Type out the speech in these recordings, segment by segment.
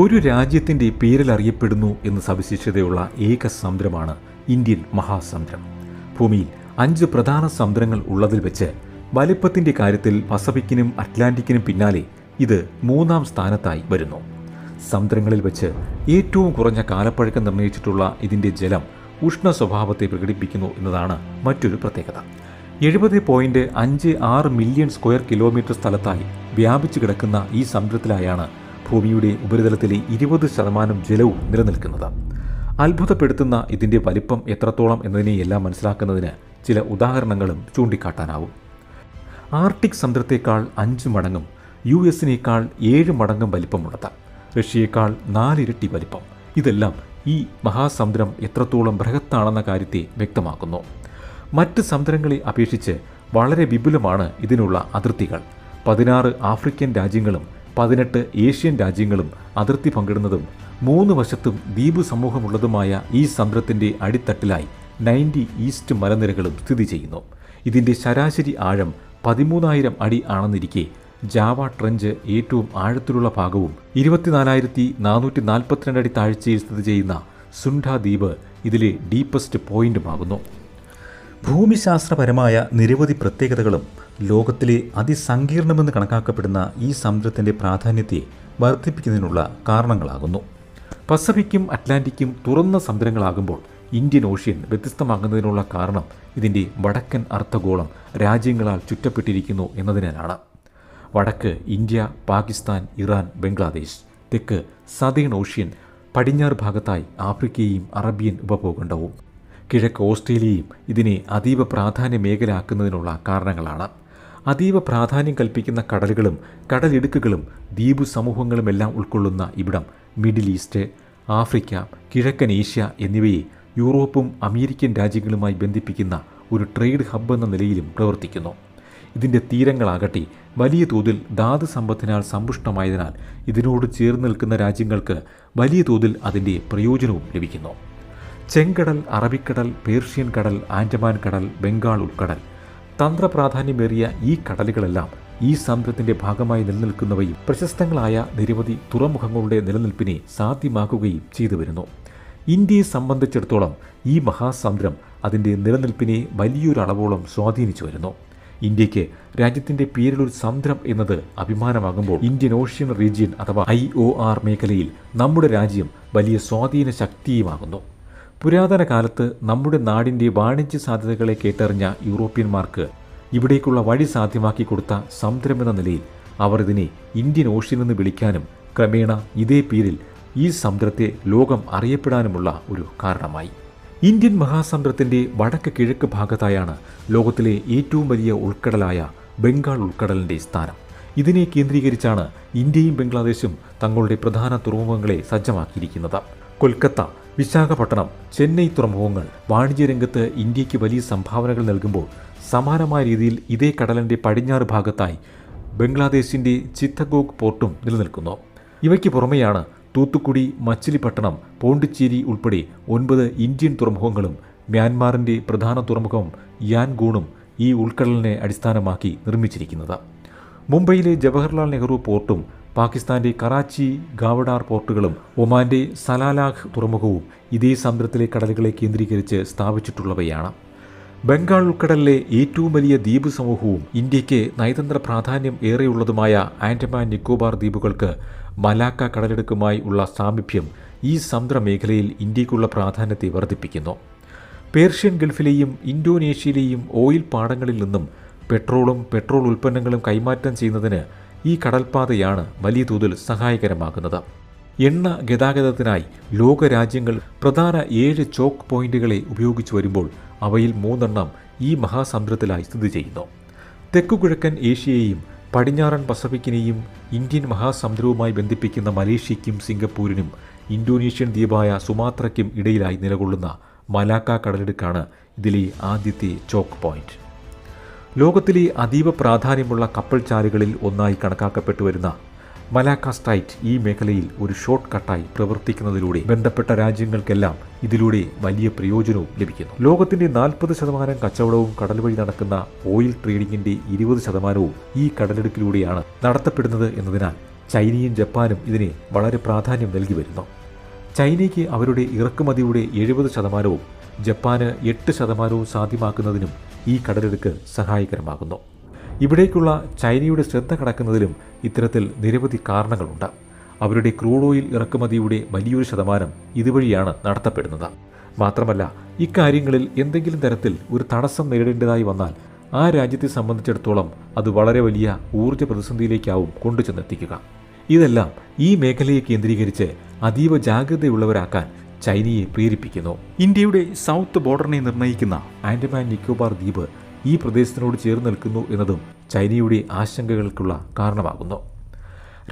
ഒരു രാജ്യത്തിന്റെ പേരിൽ അറിയപ്പെടുന്നു എന്ന് സവിശേഷതയുള്ള ഏക സമുദ്രമാണ് ഇന്ത്യൻ മഹാസമുദ്രം. ഭൂമിയിൽ അഞ്ച് പ്രധാന സമുദ്രങ്ങൾ ഉള്ളതിൽ വെച്ച് വലിപ്പത്തിന്റെ കാര്യത്തിൽ പസഫിക്കിനും അറ്റ്ലാന്റിക്കിനും പിന്നാലെ ഇത് മൂന്നാം സ്ഥാനത്തായി വരുന്നു. സമുദ്രങ്ങളിൽ വെച്ച് ഏറ്റവും കുറഞ്ഞ കാലപ്പഴക്കം നിർണയിച്ചിട്ടുള്ള ഇതിന്റെ ജലം ഉഷ്ണ സ്വഭാവത്തെ പ്രകടിപ്പിക്കുന്നു എന്നതാണ് മറ്റൊരു പ്രത്യേകത. എഴുപത് പോയിന്റ് അഞ്ച് ആറ് മില്യൺ സ്ക്വയർ കിലോമീറ്റർ സ്ഥലത്തായി വ്യാപിച്ചു കിടക്കുന്ന ഈ സമുദ്രത്തിലായാണ് ഭൂമിയുടെ ഉപരിതലത്തിലെ ഇരുപത് ശതമാനം ജലവും നിലനിൽക്കുന്നത്. അത്ഭുതപ്പെടുത്തുന്ന ഇതിന്റെ വലിപ്പം എത്രത്തോളം എന്നതിനെയെല്ലാം മനസ്സിലാക്കുന്നതിന് ചില ഉദാഹരണങ്ങളും ചൂണ്ടിക്കാട്ടാനാവും. ആർട്ടിക് സമുദ്രത്തേക്കാൾ അഞ്ച് മടങ്ങും യു എസിനേക്കാൾ ഏഴ് മടങ്ങും വലിപ്പമുള്ളത്. റഷ്യയേക്കാൾ നാലിരട്ടി വലിപ്പം. ഇതെല്ലാം ഈ മഹാസമുദ്രം എത്രത്തോളം ബൃഹത്താണെന്ന കാര്യത്തെ വ്യക്തമാക്കുന്നു. മറ്റ് സമുദ്രങ്ങളെ അപേക്ഷിച്ച് വളരെ വിപുലമാണ് ഇതിനുള്ള അതിർത്തികൾ. പതിനാറ് ആഫ്രിക്കൻ രാജ്യങ്ങളും പതിനെട്ട് ഏഷ്യൻ രാജ്യങ്ങളും അതിർത്തി പങ്കിടുന്നതും മൂന്ന് വശത്തും ദ്വീപ് സമൂഹമുള്ളതുമായ ഈ സമുദ്രത്തിന്റെ അടിത്തട്ടിലായി നയന്റി ഈസ്റ്റ് മലനിരകളും സ്ഥിതി ചെയ്യുന്നു. ഇതിന്റെ ശരാശരി ആഴം പതിമൂന്നായിരം അടി ആണെന്നിരിക്കെ ജാവ ട്രഞ്ച് ഏറ്റവും ആഴത്തിലുള്ള ഭാഗവും ഇരുപത്തിനാലായിരത്തി നാനൂറ്റി നാൽപ്പത്തിരണ്ട് അടി താഴ്ചയിൽ സ്ഥിതി ചെയ്യുന്ന സുൻഡ ദ്വീപ് ഇതിലെ ഡീപ്പസ്റ്റ് പോയിന്റുമാകുന്നു. ഭൂമിശാസ്ത്രപരമായ നിരവധി പ്രത്യേകതകളും ലോകത്തിലെ അതിസങ്കീർണമെന്ന് കണക്കാക്കപ്പെടുന്ന ഈ സമുദ്രത്തിന്റെ പ്രാധാന്യത്തെ വർദ്ധിപ്പിക്കുന്നതിനുള്ള കാരണങ്ങളാകുന്നു. പസഫിക്കും അറ്റ്ലാന്റിക്കും തുറന്ന സമുദ്രങ്ങളാകുമ്പോൾ ഇന്ത്യൻ ഓഷ്യൻ വ്യത്യസ്തമാകുന്നതിനുള്ള കാരണം ഇതിന്റെ വടക്കൻ അർദ്ധഗോളം രാജ്യങ്ങളാൽ ചുറ്റപ്പെട്ടിരിക്കുന്നു എന്നതിനാലാണ്. വടക്ക് ഇന്ത്യ പാകിസ്ഥാൻ ഇറാൻ ബംഗ്ലാദേശ് തെക്ക് സതേൺ ഓഷ്യൻ പടിഞ്ഞാറ് ഭാഗത്തായി ആഫ്രിക്കയും അറബിയൻ ഉപഭൂഖണ്ഡവും കിഴക്ക് ഓസ്ട്രേലിയയും ഇതിനെ അതീവ പ്രാധാന്യ മേഖലയാക്കുന്നതിനുള്ള കാരണങ്ങളാണ്. അതീവ പ്രാധാന്യം കൽപ്പിക്കുന്ന കടലുകളും കടലിടുക്കുകളും ദ്വീപു സമൂഹങ്ങളുമെല്ലാം ഉൾക്കൊള്ളുന്ന ഇവിടം മിഡിൽ ഈസ്റ്റ് ആഫ്രിക്ക കിഴക്കൻ ഏഷ്യ എന്നിവയെ യൂറോപ്പും അമേരിക്കൻ രാജ്യങ്ങളുമായി ബന്ധിപ്പിക്കുന്ന ഒരു ട്രേഡ് ഹബ്ബ് എന്ന നിലയിലും പ്രവർത്തിക്കുന്നു. ഇതിന്റെ തീരങ്ങളാകട്ടെ വലിയ തോതിൽ ധാതു സമ്പത്തിനാൽ സമ്പുഷ്ടമായതിനാൽ ഇതിനോട് ചേർന്ന് നിൽക്കുന്ന രാജ്യങ്ങൾക്ക് വലിയ തോതിൽ അതിന്റെ പ്രയോജനവും ലഭിക്കുന്നു. ചെങ്കടൽ അറബിക്കടൽ പേർഷ്യൻ കടൽ ആൻഡമാൻ കടൽ ബംഗാൾ ഉൾക്കടൽ തന്ത്രപ്രാധാന്യമേറിയ ഈ കടലുകളെല്ലാം ഈ സമുദ്രത്തിന്റെ ഭാഗമായി നിലനിൽക്കുന്നവയും പ്രശസ്തങ്ങളായ നിരവധി തുറമുഖങ്ങളുടെ നിലനിൽപ്പിനെ സാധ്യമാക്കുകയും ചെയ്തു വരുന്നു. ഇന്ത്യയെ സംബന്ധിച്ചിടത്തോളം ഈ മഹാസമുദ്രം അതിന്റെ നിലനിൽപ്പിനെ വലിയൊരളവോളം സ്വാധീനിച്ചു വരുന്നു. ഇന്ത്യയ്ക്ക് രാജ്യത്തിന്റെ പേരിലൊരു സമുദ്രം എന്നത് അഭിമാനമാകുമ്പോൾ ഇന്ത്യൻ ഓഷ്യൻ റീജിയൻ അഥവാ ഐ മേഖലയിൽ നമ്മുടെ രാജ്യം വലിയ സ്വാധീന ശക്തിയുമാകുന്നു. പുരാതന കാലത്ത് നമ്മുടെ നാടിന്റെ വാണിജ്യ സാധ്യതകളെ കേട്ടറിഞ്ഞ യൂറോപ്യന്മാർക്ക് ഇവിടേക്കുള്ള വഴി സാധ്യമാക്കി കൊടുത്ത സമുദ്രമെന്ന നിലയിൽ അവർ ഇതിനെ ഇന്ത്യൻ ഓഷ്യൻ എന്ന് വിളിക്കാനും ക്രമേണ ഇതേ പേരിൽ ഈ സമുദ്രത്തെ ലോകം അറിയപ്പെടാനുമുള്ള ഒരു കാരണമായി. ഇന്ത്യൻ മഹാസമുദ്രത്തിന്റെ വടക്ക് കിഴക്ക് ഭാഗത്തായാണ് ലോകത്തിലെ ഏറ്റവും വലിയ ഉൾക്കടലായ ബംഗാൾ ഉൾക്കടലിന്റെ സ്ഥാനം. ഇതിനെ കേന്ദ്രീകരിച്ചാണ് ഇന്ത്യയും ബംഗ്ലാദേശും തങ്ങളുടെ പ്രധാന തുറമുഖങ്ങളെ സജ്ജമാക്കിയിരിക്കുന്നത്. കൊൽക്കത്ത വിശാഖപട്ടണം ചെന്നൈ തുറമുഖങ്ങൾ വാണിജ്യ വാണിജ്യരംഗത്ത് ഇന്ത്യയ്ക്ക് വലിയ സംഭാവനകൾ നൽകുമ്പോൾ സമാനമായ രീതിയിൽ ഇതേ കടലിന്റെ പടിഞ്ഞാറ് ഭാഗത്തായി ബംഗ്ലാദേശിന്റെ ചിത്തഗോഗ് പോർട്ടും നിലനിൽക്കുന്നു. ഇവയ്ക്ക് പുറമെയാണ് തൂത്തുക്കുടി മച്ചിലിപ്പട്ടണം പോണ്ടിച്ചേരി ഉൾപ്പെടെ ഒൻപത് ഇന്ത്യൻ തുറമുഖങ്ങളും മ്യാൻമാറിന്റെ പ്രധാന തുറമുഖം യാൻഗൂണും ഈ ഉൾക്കടലിനെ അടിസ്ഥാനമാക്കി നിർമ്മിച്ചിരിക്കുന്നത്. മുംബൈയിലെ ജവഹർലാൽ നെഹ്റു പോർട്ടും പാകിസ്ഥാന്റെ കറാച്ചി ഗാവഡാർ പോർട്ടുകളും ഒമാന്റെ സലാലാഖ് തുറമുഖവും ഇതേ സമുദ്രത്തിലെ കടലുകളെ കേന്ദ്രീകരിച്ച് സ്ഥാപിച്ചിട്ടുള്ളവയാണ്. ബംഗാൾ ഉൾക്കടലിലെ ഏറ്റവും വലിയ ദ്വീപ് സമൂഹവും ഇന്ത്യയ്ക്ക് നയതന്ത്ര പ്രാധാന്യം ഏറെയുള്ളതുമായ ആൻഡമാൻ നിക്കോബാർ ദ്വീപുകൾക്ക് മലാക്ക കടലെടുക്കുമായി ഉള്ള സാമീപ്യം ഈ സമുദ്ര മേഖലയിൽ ഇന്ത്യക്കുള്ള പ്രാധാന്യത്തെ വർദ്ധിപ്പിക്കുന്നു. പേർഷ്യൻ ഗൾഫിലെയും ഇന്തോനേഷ്യയിലെയും ഓയിൽ പാടങ്ങളിൽ നിന്നും പെട്രോളും പെട്രോൾ ഉൽപ്പന്നങ്ങളും കൈമാറ്റം ചെയ്യുന്നതിന് ഈ കടൽപാതയാണ് വലിയ തോതിൽ സഹായകരമാകുന്നത്. എണ്ണ ഗതാഗതത്തിനായി ലോകരാജ്യങ്ങൾ പ്രധാന ഏഴ് ചോക്ക് പോയിന്റുകളെ ഉപയോഗിച്ചു വരുമ്പോൾ അവയിൽ മൂന്നെണ്ണം ഈ മഹാസമുദ്രത്തിലായി സ്ഥിതി ചെയ്യുന്നു. തെക്കുകിഴക്കൻ ഏഷ്യയെയും പടിഞ്ഞാറൻ പസഫിക്കിനെയും ഇന്ത്യൻ മഹാസമുദ്രവുമായി ബന്ധിപ്പിക്കുന്ന മലേഷ്യയ്ക്കും സിംഗപ്പൂരിനും ഇന്തോനേഷ്യൻ ദ്വീപായ സുമാത്രയ്ക്കും ഇടയിലായി നിലകൊള്ളുന്ന മലാക്ക കടലിടുക്കാണ് ഇതിലെ ആദ്യത്തെ ചോക്ക് പോയിന്റ്. ലോകത്തിലെ അതീവ പ്രാധാന്യമുള്ള കപ്പൽ ചാലുകളിൽ ഒന്നായി കണക്കാക്കപ്പെട്ടു വരുന്ന മലാക്കാസ്റ്റൈറ്റ് ഈ മേഖലയിൽ ഒരു ഷോർട്ട് കട്ടായി പ്രവർത്തിക്കുന്നതിലൂടെ ബന്ധപ്പെട്ട രാജ്യങ്ങൾക്കെല്ലാം ഇതിലൂടെ വലിയ പ്രയോജനവും ലഭിക്കുന്നു. ലോകത്തിന്റെ നാൽപ്പത് ശതമാനം കച്ചവടവും കടൽ വഴി നടക്കുന്ന ഓയിൽ ട്രേഡിംഗിന്റെ ഇരുപത് ശതമാനവും ഈ കടലെടുക്കിലൂടെയാണ് നടത്തപ്പെടുന്നത് എന്നതിനാൽ ചൈനയും ജപ്പാനും ഇതിനെ വളരെ പ്രാധാന്യം നൽകി വരുന്നു. ചൈനയ്ക്ക് അവരുടെ ഇറക്കുമതിയുടെ എഴുപത് ശതമാനവും ജപ്പാന് എട്ട് ശതമാനവും സാധ്യമാക്കുന്നതിനും ഈ കടലെടുക്ക് സഹായകരമാകുന്നു. ഇവിടേക്കുള്ള ചൈനയുടെ ശ്രദ്ധ കടക്കുന്നതിലും ഇത്തരത്തിൽ നിരവധി കാരണങ്ങളുണ്ട്. അവരുടെ ക്രൂഡ് ഓയിൽ ഇറക്കുമതിയുടെ വലിയൊരു ശതമാനം ഇതുവഴിയാണ് നടത്തപ്പെടുന്നത്. മാത്രമല്ല ഇക്കാര്യങ്ങളിൽ എന്തെങ്കിലും തരത്തിൽ ഒരു തടസ്സം നേരിടേണ്ടതായി വന്നാൽ ആ രാജ്യത്തെ സംബന്ധിച്ചിടത്തോളം അത് വളരെ വലിയ ഊർജ പ്രതിസന്ധിയിലേക്കാവും കൊണ്ടുചെന്നെത്തിക്കുക. ഇതെല്ലാം ഈ മേഖലയെ കേന്ദ്രീകരിച്ച് അതീവ ജാഗ്രതയുള്ളവരാക്കാൻ ചൈനയെ പ്രേരിപ്പിക്കുന്നു. ഇന്ത്യയുടെ സൗത്ത് ബോർഡറിനെ നിർണയിക്കുന്ന ആൻഡമാൻ നിക്കോബാർ ദ്വീപ് ഈ പ്രദേശത്തിനോട് ചേർന്ന് നിൽക്കുന്നു എന്നതും ചൈനയുടെ ആശങ്കകൾക്കുള്ള കാരണമാകുന്നു.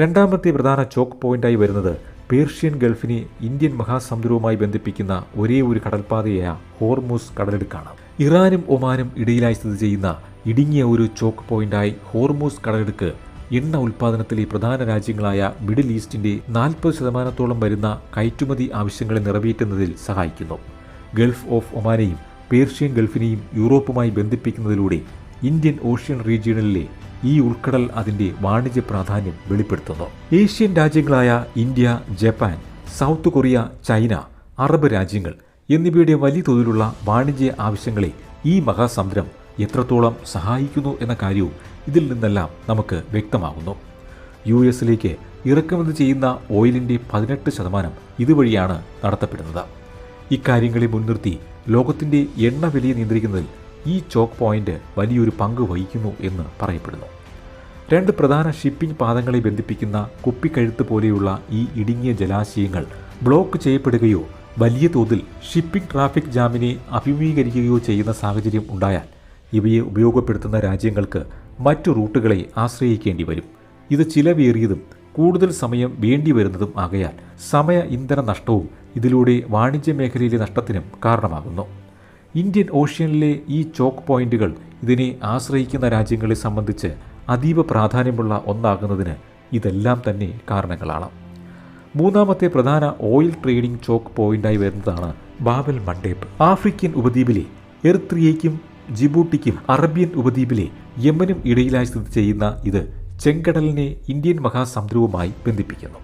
രണ്ടാമത്തെ പ്രധാന ചോക്ക് പോയിന്റായി വരുന്നത് പേർഷ്യൻ ഗൾഫിനെ ഇന്ത്യൻ മഹാസമുദ്രവുമായി ബന്ധിപ്പിക്കുന്ന ഒരേ ഒരു കടൽപാതയായ ഹോർമൂസ് കടലെടുക്കാണ്. ഇറാനും ഒമാനും ഇടയിലായി സ്ഥിതി ചെയ്യുന്ന ഇടുങ്ങിയ ഒരു ചോക്ക് പോയിന്റായി ഹോർമൂസ് കടലെടുക്ക് എണ്ണ ഉൽപ്പാദനത്തിലെ പ്രധാന രാജ്യങ്ങളായ മിഡിൽ ഈസ്റ്റിന്റെ നാൽപ്പത് ശതമാനത്തോളം വരുന്ന കയറ്റുമതി ആവശ്യങ്ങളെ നിറവേറ്റുന്നതിൽ സഹായിക്കുന്നു. ഗൾഫ് ഓഫ് ഒമാനെയും പേർഷ്യൻ ഗൾഫിനെയും യൂറോപ്പുമായി ബന്ധിപ്പിക്കുന്നതിലൂടെ ഇന്ത്യൻ ഓഷ്യൻ റീജിയണിലെ ഈ ഉൾക്കടൽ അതിന്റെ വാണിജ്യ പ്രാധാന്യം വെളിപ്പെടുത്തുന്നു. Asian രാജ്യങ്ങളായ India Japan South Korea China Arab രാജ്യങ്ങൾ എന്നിവയുടെ വലിയ തോതിലുള്ള വാണിജ്യ ആവശ്യങ്ങളെ ഈ മഹാസമുദ്രം എത്രത്തോളം സഹായിക്കുന്നു എന്ന കാര്യവും ഇതിൽ നിന്നെല്ലാം നമുക്ക് വ്യക്തമാകുന്നു. യു എസിലേക്ക് ഇറക്കുമതി ചെയ്യുന്ന ഓയിലിന്റെ പതിനെട്ട് ശതമാനം ഇതുവഴിയാണ് നടത്തപ്പെടുന്നത്. ഇക്കാര്യങ്ങളെ മുൻനിർത്തി ലോകത്തിന്റെ എണ്ണ വിലയെ നിയന്ത്രിക്കുന്നതിൽ ഈ ചോക്ക് പോയിന്റ് വലിയൊരു പങ്ക് വഹിക്കുന്നു എന്ന് പറയപ്പെടുന്നു. രണ്ട് പ്രധാന ഷിപ്പിംഗ് പാതങ്ങളെ ബന്ധിപ്പിക്കുന്ന കുപ്പിക്കഴുത്ത് പോലെയുള്ള ഈ ഇടുങ്ങിയ ജലാശയങ്ങൾ ബ്ലോക്ക് ചെയ്യപ്പെടുകയോ വലിയ തോതിൽ ഷിപ്പിംഗ് ട്രാഫിക് ജാമിനെ അഭിമുഖീകരിക്കുകയോ ചെയ്യുന്ന സാഹചര്യം ഉണ്ടായാൽ ഇവയെ ഉപയോഗപ്പെടുത്തുന്ന രാജ്യങ്ങൾക്ക് മറ്റു റൂട്ടുകളെ ആശ്രയിക്കേണ്ടി വരും. ഇത് ചിലവേറിയതും കൂടുതൽ സമയം വേണ്ടിവരുന്നതും ആകയാൽ സമയ ഇന്ധന നഷ്ടവും ഇതിലൂടെ വാണിജ്യ മേഖലയിലെ നഷ്ടത്തിനും കാരണമാകുന്നു. ഇന്ത്യൻ ഓഷ്യനിലെ ഈ ചോക്ക് പോയിന്റുകൾ ഇതിനെ ആശ്രയിക്കുന്ന രാജ്യങ്ങളെ സംബന്ധിച്ച് അതീവ പ്രാധാന്യമുള്ള ഒന്നാകുന്നതിന് ഇതെല്ലാം തന്നെ കാരണങ്ങളാണ്. മൂന്നാമത്തെ പ്രധാന ഓയിൽ ട്രേഡിംഗ് ചോക്ക് പോയിന്റായി വരുന്നതാണ് ബാബൽ മണ്ടേപ്പ്. ആഫ്രിക്കൻ ഉപദ്വീപിലെ എർത്രിയയ്ക്കും ജിബൂട്ടിക്കും അറബിയൻ ഉപദ്വീപിലെ യമനും ഇടയിലായി സ്ഥിതി ചെയ്യുന്ന ഇത് ചെങ്കടലിനെ ഇന്ത്യൻ മഹാസമുദ്രവുമായി ബന്ധിപ്പിക്കുന്നു.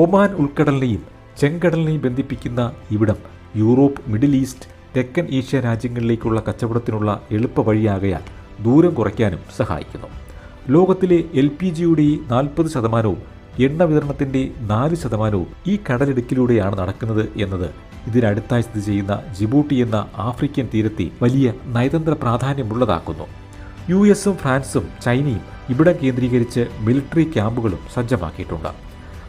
ഒമാൻ ഉൾക്കടലിനെയും ചെങ്കടലിനെയും ബന്ധിപ്പിക്കുന്ന ഇവിടം യൂറോപ്പ് മിഡിൽ ഈസ്റ്റ് തെക്കൻ ഏഷ്യ രാജ്യങ്ങളിലേക്കുള്ള കച്ചവടത്തിനുള്ള എളുപ്പ വഴിയാകയാൽ ദൂരം കുറയ്ക്കാനും സഹായിക്കുന്നു. ലോകത്തിലെ എൽ പി ജിയുടെ നാൽപ്പത് ശതമാനവും എണ്ണ വിതരണത്തിന്റെ നാല് ശതമാനവും ഈ കടലിടുക്കിലൂടെയാണ് നടക്കുന്നത് എന്നത് ഇതിനടുത്തായി സ്ഥിതി ചെയ്യുന്ന ജിബൂട്ടി എന്ന ആഫ്രിക്കൻ തീരത്തെ വലിയ നയതന്ത്ര പ്രാധാന്യമുള്ളതാക്കുന്നു. യു എസും ഫ്രാൻസും ചൈനയും ഇവിടെ കേന്ദ്രീകരിച്ച് മിലിറ്ററി ക്യാമ്പുകളും സജ്ജമാക്കിയിട്ടുണ്ട്.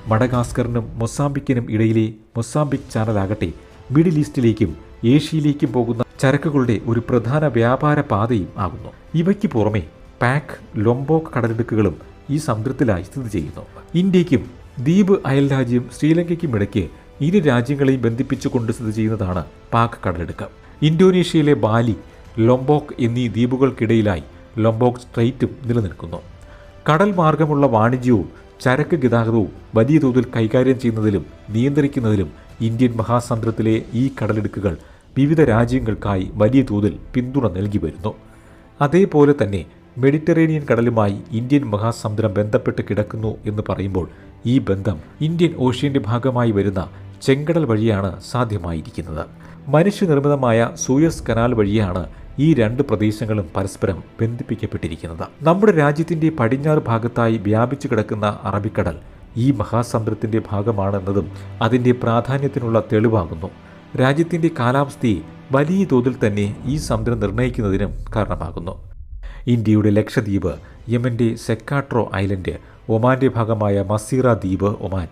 മഡഗാസ്കറിനും മൊസാംബിക്കിനും ഇടയിലെ മൊസാംബിക് ചാനലാകട്ടെ മിഡിൽ ഈസ്റ്റിലേക്കും ഏഷ്യയിലേക്കും പോകുന്ന ചരക്കുകളുടെ ഒരു പ്രധാന വ്യാപാര പാതയും ആകുന്നു. ഇവയ്ക്ക് പുറമെ പാക് ലൊംബോക്ക് കടലിടുക്കുകളും ഈ സമുദ്രത്തിലായി സ്ഥിതി ചെയ്യുന്നു. ഇന്ത്യയ്ക്കും ദ്വീപ് അയൽരാജ്യം ശ്രീലങ്കയ്ക്കും ഇടയ്ക്ക് ഇരു രാജ്യങ്ങളെയും ബന്ധിപ്പിച്ചുകൊണ്ട് സ്ഥിതി ചെയ്യുന്നതാണ് പാക് കടലെടുക്ക്. ഇന്തോനേഷ്യയിലെ ബാലി ലൊംബോക്ക് എന്നീ ദ്വീപുകൾക്കിടയിലായി ലൊംബോക്ക് സ്ട്രെയിറ്റും നിലനിൽക്കുന്നു. കടൽ മാർഗമുള്ള വാണിജ്യവും ചരക്ക് ഗതാഗതവും വലിയ തോതിൽ കൈകാര്യം ചെയ്യുന്നതിലും നിയന്ത്രിക്കുന്നതിലും ഇന്ത്യൻ മഹാസമുദ്രത്തിലെ ഈ കടലെടുക്കുകൾ വിവിധ രാജ്യങ്ങൾക്കായി വലിയ തോതിൽ പിന്തുണ നൽകി വരുന്നു. അതേപോലെ തന്നെ മെഡിറ്ററേനിയൻ കടലുമായി ഇന്ത്യൻ മഹാസമുദ്രം ബന്ധപ്പെട്ട് കിടക്കുന്നു എന്ന് പറയുമ്പോൾ ഈ ബന്ധം ഇന്ത്യൻ ഓഷ്യന്റെ ഭാഗമായി വരുന്ന ചെങ്കടൽ വഴിയാണ് സാധ്യമായിരിക്കുന്നത്. മനുഷ്യനിർമ്മിതമായ സൂയസ് കനാൽ വഴിയാണ് ഈ രണ്ട് പ്രദേശങ്ങളും പരസ്പരം ബന്ധിപ്പിക്കപ്പെട്ടിരിക്കുന്നത്. നമ്മുടെ രാജ്യത്തിന്റെ പടിഞ്ഞാറ് ഭാഗത്തായി വ്യാപിച്ചു കിടക്കുന്ന അറബിക്കടൽ ഈ മഹാസമുദ്രത്തിന്റെ ഭാഗമാണെന്നതും അതിന്റെ പ്രാധാന്യത്തിനുള്ള തെളിവാകുന്നു. രാജ്യത്തിന്റെ കാലാവസ്ഥയെ വലിയ തോതിൽ തന്നെ ഈ സമുദ്രം നിർണയിക്കുന്നതിനും കാരണമാകുന്നു. ഇന്ത്യയുടെ ലക്ഷദ്വീപ് യമന്റെ സെക്കാട്രോ ഐലൻഡ് ഒമാന്റെ ഭാഗമായ മസീറ ദ്വീപ് ഒമാൻ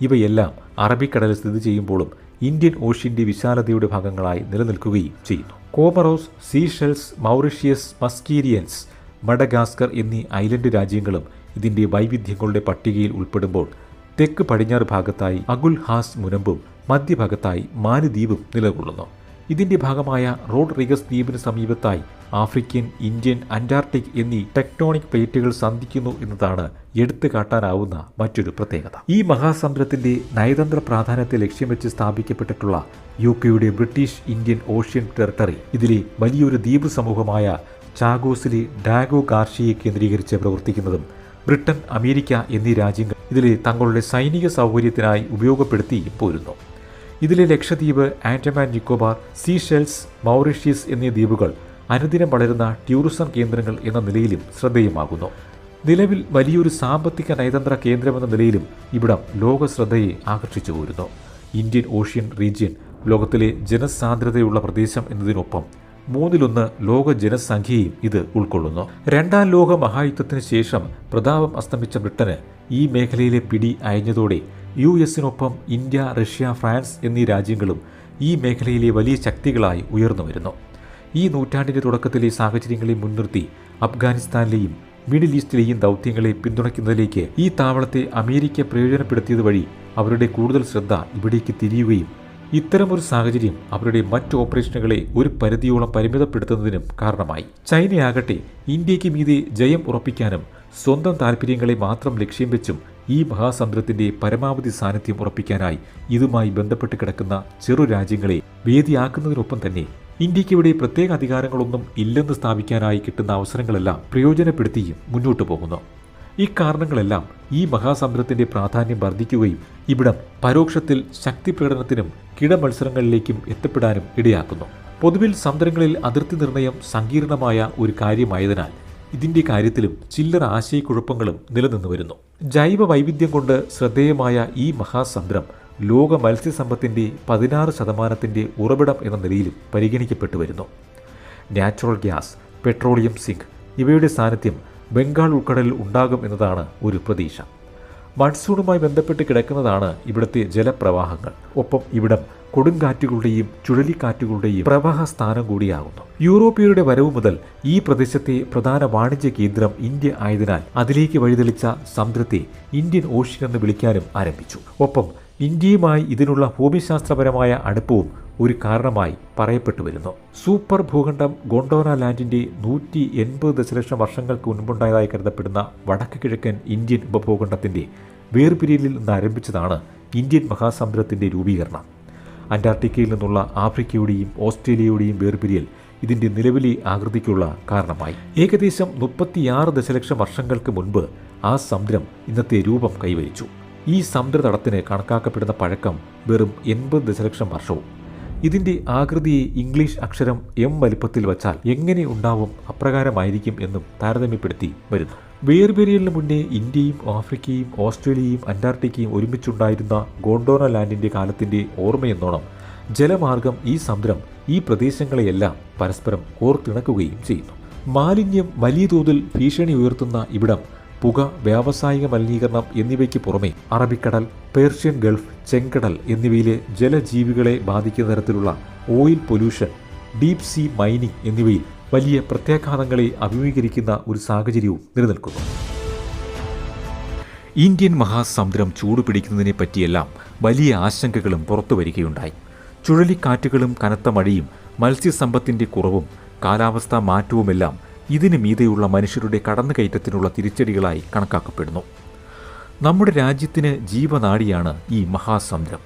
ഇവയെല്ലാം അറബിക്കടലിൽ സ്ഥിതി ചെയ്യുമ്പോഴും ഇന്ത്യൻ ഓഷ്യന്റെ വിശാലതയുടെ ഭാഗങ്ങളായി നിലനിൽക്കുകയും ചെയ്യുന്നു. Comoros Seychelles Mauritius Mascarenes Madagascar എന്നീ ഐലൻഡ് രാജ്യങ്ങളും ഇതിന്റെ വൈവിധ്യങ്ങളുടെ പട്ടികയിൽ ഉൾപ്പെടുമ്പോൾ തെക്ക് പടിഞ്ഞാറ് ഭാഗത്തായി അഗുൽ ഹാസ് മുനമ്പും മധ്യഭാഗത്തായി മാലിദ്വീപും നിലകൊള്ളുന്നു. ഇതിന്റെ ഭാഗമായ റോഡ് റിഗസ് ദ്വീപിന് സമീപത്തായി ആഫ്രിക്കൻ ഇന്ത്യൻ അന്റാർട്ടിക് എന്നീ ടെക്ടോണിക് പ്ലേറ്റുകൾ സന്ധിക്കുന്നു എന്നതാണ് എടുത്തു കാട്ടാനാവുന്ന മറ്റൊരു പ്രത്യേകത. ഈ മഹാസമുദ്രത്തിന്റെ നയതന്ത്ര പ്രാധാന്യത്തെ ലക്ഷ്യം വെച്ച് സ്ഥാപിക്കപ്പെട്ടിട്ടുള്ള യു കെയുടെ ബ്രിട്ടീഷ് ഇന്ത്യൻ ഓഷ്യൻ ടെറിട്ടറി ഇതിലെ വലിയൊരു ദ്വീപ് സമൂഹമായ ചാഗോസിലെ ഡാഗോ ഗാർഷിയെ കേന്ദ്രീകരിച്ച് പ്രവർത്തിക്കുന്നതും ബ്രിട്ടൻ അമേരിക്ക എന്നീ രാജ്യങ്ങൾ ഇതിലെ തങ്ങളുടെ സൈനിക സൗകര്യത്തിനായി ഉപയോഗപ്പെടുത്തി പോരുന്നു. ഇതിലെ ലക്ഷദ്വീപ് ആൻഡമാൻ നിക്കോബാർ സീഷെൽസ് മൗറീഷ്യസ് എന്നീ ദ്വീപുകൾ അനുദിനം വളരുന്ന ടൂറിസം കേന്ദ്രങ്ങൾ എന്ന നിലയിലും ശ്രദ്ധേയമാകുന്നു. നിലവിൽ വലിയൊരു സാമ്പത്തിക നയതന്ത്ര കേന്ദ്രമെന്ന നിലയിലും ഇവിടം ലോക ശ്രദ്ധയെ ആകർഷിച്ചു പോരുന്നു. ഇന്ത്യൻ ഓഷ്യൻ റീജിയൻ ലോകത്തിലെ ജനസാന്ദ്രതയുള്ള പ്രദേശം എന്നതിനൊപ്പം മൂന്നിലൊന്ന് ലോക ജനസംഖ്യയും ഇത് ഉൾക്കൊള്ളുന്നു. രണ്ടാം ലോക മഹായുദ്ധത്തിന് ശേഷം പ്രതാപം അസ്തമിച്ച ബ്രിട്ടന് ഈ മേഖലയിലെ പിടി അയഞ്ഞതോടെ യു എസിനൊപ്പം ഇന്ത്യ റഷ്യ ഫ്രാൻസ് എന്നീ രാജ്യങ്ങളും ഈ മേഖലയിലെ വലിയ ശക്തികളായി ഉയർന്നു വരുന്നു. ഈ നൂറ്റാണ്ടിന്റെ തുടക്കത്തിലെ സാഹചര്യങ്ങളെ മുൻനിർത്തി അഫ്ഗാനിസ്ഥാനിലെയും മിഡിൽ ഈസ്റ്റിലെയും ദൗത്യങ്ങളെ പിന്തുണയ്ക്കുന്നതിലേക്ക് ഈ താവളത്തെ അമേരിക്ക പ്രയോജനപ്പെടുത്തിയത് വഴി അവരുടെ കൂടുതൽ ശ്രദ്ധ ഇവിടേക്ക് തിരിയുകയും ഇത്തരമൊരു സാഹചര്യം അവരുടെ മറ്റ് ഓപ്പറേഷനുകളെ ഒരു പരിധിയോളം പരിമിതപ്പെടുത്തുന്നതിനും കാരണമായി. ചൈനയാകട്ടെ ഇന്ത്യയ്ക്ക് മീതെ ജയം ഉറപ്പിക്കാനും സ്വന്തം താൽപ്പര്യങ്ങളെ മാത്രം ലക്ഷ്യം വെച്ചും ഈ മഹാസമുദ്രത്തിന്റെ പരമാവധി സാന്നിധ്യം ഉറപ്പിക്കാനായി ഇതുമായി ബന്ധപ്പെട്ട് കിടക്കുന്ന ചെറു രാജ്യങ്ങളെ വേദിയാക്കുന്നതിനൊപ്പം തന്നെ ഇന്ത്യയ്ക്ക് ഇവിടെ പ്രത്യേക അധികാരങ്ങളൊന്നും ഇല്ലെന്ന് സ്ഥാപിക്കാനായി കിട്ടുന്ന അവസരങ്ങളെല്ലാം പ്രയോജനപ്പെടുത്തിയും മുന്നോട്ടു പോകുന്നു. ഈ കാരണങ്ങളെല്ലാം ഈ മഹാസമുദ്രത്തിന്റെ പ്രാധാന്യം വർദ്ധിക്കുകയും ഇവിടം പരോക്ഷത്തിൽ ശക്തി പ്രകടനത്തിനും കിടമത്സരങ്ങളിലേക്കും എത്തപ്പെടാനും ഇടയാക്കുന്നു. പൊതുവിൽ സമുദ്രങ്ങളിൽ അതിർത്തി നിർണയം സങ്കീർണമായ ഒരു കാര്യമായതിനാൽ ഇതിന്റെ കാര്യത്തിലും ചില്ലറ ആശയക്കുഴപ്പങ്ങളും നിലനിന്നു വരുന്നു. ജൈവ വൈവിധ്യം കൊണ്ട് ശ്രദ്ധേയമായ ഈ മഹാസമുദ്രം ലോക മത്സ്യസമ്പത്തിന്റെ പതിനാറ് ശതമാനത്തിന്റെ ഉറവിടം എന്ന നിലയിലും പരിഗണിക്കപ്പെട്ടു വരുന്നു. നാച്ചുറൽ ഗ്യാസ് പെട്രോളിയം സിങ്ക് ഇവയുടെ സാന്നിധ്യം ബംഗാൾ ഉൾക്കടലിൽ ഉണ്ടാകും എന്നതാണ് ഒരു പ്രതീക്ഷ. മൺസൂണുമായി ബന്ധപ്പെട്ട് കിടക്കുന്നതാണ് ഇവിടുത്തെ ജലപ്രവാഹങ്ങൾ. ഒപ്പം ഇവിടം കൊടുങ്കാറ്റുകളുടെയും ചുഴലിക്കാറ്റുകളുടെയും പ്രവാഹ സ്ഥാനം കൂടിയാകുന്നു. യൂറോപ്യരുടെ വരവ് മുതൽ ഈ പ്രദേശത്തെ പ്രധാന വാണിജ്യ കേന്ദ്രം ഇന്ത്യ ആയതിനാൽ അതിലേക്ക് വഴിതെളിച്ച സമുദ്രത്തെ ഇന്ത്യൻ ഓഷ്യൻ എന്ന് വിളിക്കാനും ആരംഭിച്ചു. ഒപ്പം ഇന്ത്യയുമായി ഇതിനുള്ള ഭൂമിശാസ്ത്രപരമായ അടുപ്പവും ഒരു കാരണമായി പറയപ്പെട്ടു വരുന്നു. സൂപ്പർ ഭൂഖണ്ഡം ഗോണ്ടോന ലാൻഡിന്റെ നൂറ്റി എൺപത് ദശലക്ഷം വർഷങ്ങൾക്ക് മുൻപുണ്ടായതായി കരുതപ്പെടുന്ന വടക്ക് കിഴക്കൻ ഇന്ത്യൻ ഉപഭൂഖണ്ഡത്തിന്റെ വേർപിരിയലിൽ നിന്ന് ആരംഭിച്ചതാണ് ഇന്ത്യൻ മഹാസമുദ്രത്തിന്റെ രൂപീകരണം. അന്റാർട്ടിക്കയിൽ നിന്നുള്ള ആഫ്രിക്കയുടെയും ഓസ്ട്രേലിയയുടെയും വേർപിരിയൽ ഇതിന്റെ നിലവിലെ ആകൃതിക്കുള്ള കാരണമായി. ഏകദേശം മുപ്പത്തിയാറ് ദശലക്ഷം വർഷങ്ങൾക്ക് മുൻപ് ആ സമുദ്രം ഇന്നത്തെ രൂപം കൈവരിച്ചു. ഈ സമുദ്രതടത്തിന് കണക്കാക്കപ്പെടുന്ന പഴക്കം വെറും എൺപത് ദശലക്ഷം വർഷവും. ഇതിന്റെ ആകൃതിയെ ഇംഗ്ലീഷ് അക്ഷരം എം വലിപ്പത്തിൽ വച്ചാൽ എങ്ങനെ ഉണ്ടാവും അപ്രകാരമായിരിക്കും എന്നും താരതമ്യപ്പെടുത്തി വരുന്നു. വേർപിരിയലിന് മുന്നേ ഇന്ത്യയും ആഫ്രിക്കയും ഓസ്ട്രേലിയയും അന്റാർട്ടിക്കയും ഒരുമിച്ചുണ്ടായിരുന്ന ഗോണ്ടോന ലാൻഡിന്റെ കാലത്തിന്റെ ഓർമ്മയെന്നോണം ജലമാർഗം ഈ സമുദ്രം ഈ പ്രദേശങ്ങളെയെല്ലാം പരസ്പരം ഓർത്തിണക്കുകയും ചെയ്യുന്നു. മാലിന്യം വലിയ തോതിൽ ഭീഷണി ഉയർത്തുന്ന ഇവിടം പുക വ്യാവസായിക മലിനീകരണം എന്നിവയ്ക്ക് പുറമെ അറബിക്കടൽ പേർഷ്യൻ ഗൾഫ് ചെങ്കടൽ എന്നിവയിലെ ജലജീവികളെ ബാധിക്കുന്ന തരത്തിലുള്ള oil pollution deep sea mining എന്നിവയിൽ വലിയ പ്രത്യാഘാതങ്ങളെ അഭിമുഖീകരിക്കുന്ന ഒരു സാഹചര്യവും നിലനിൽക്കുന്നു. ഇന്ത്യൻ മഹാസമുദ്രം ചൂടുപിടിക്കുന്നതിനെ പറ്റിയെല്ലാം വലിയ ആശങ്കകളും പുറത്തു വരികയുണ്ടായി. ചുഴലിക്കാറ്റുകളും കനത്ത മഴയും മത്സ്യസമ്പത്തിന്റെ കുറവും കാലാവസ്ഥാ മാറ്റവുമെല്ലാം ഇതിനു മീതെയുള്ള മനുഷ്യരുടെ കടന്നുകയറ്റത്തിനുള്ള തിരിച്ചടികളായി കണക്കാക്കപ്പെടുന്നു. നമ്മുടെ രാജ്യത്തിന് ജീവനാടിയാണ് ഈ മഹാസമുദ്രം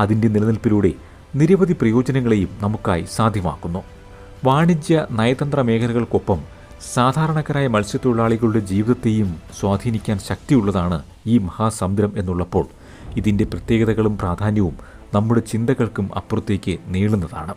അതിന്റെ നിലനിൽപ്പിലൂടെ നിരവധി പ്രയോജനങ്ങളെയും നമുക്കായി സാധ്യമാക്കുന്നു. വാണിജ്യ നയതന്ത്ര മേഖലകൾക്കൊപ്പം സാധാരണക്കാരായ മത്സ്യത്തൊഴിലാളികളുടെ ജീവിതത്തെയും സ്വാധീനിക്കാൻ ശക്തിയുള്ളതാണ് ഈ മഹാസമുദ്രം എന്നുള്ളപ്പോൾ ഇതിന്റെ പ്രത്യേകതകളും പ്രാധാന്യവും നമ്മുടെ ചിന്തകൾക്കും അപ്പുറത്തേക്ക് നീളുന്നതാണ്.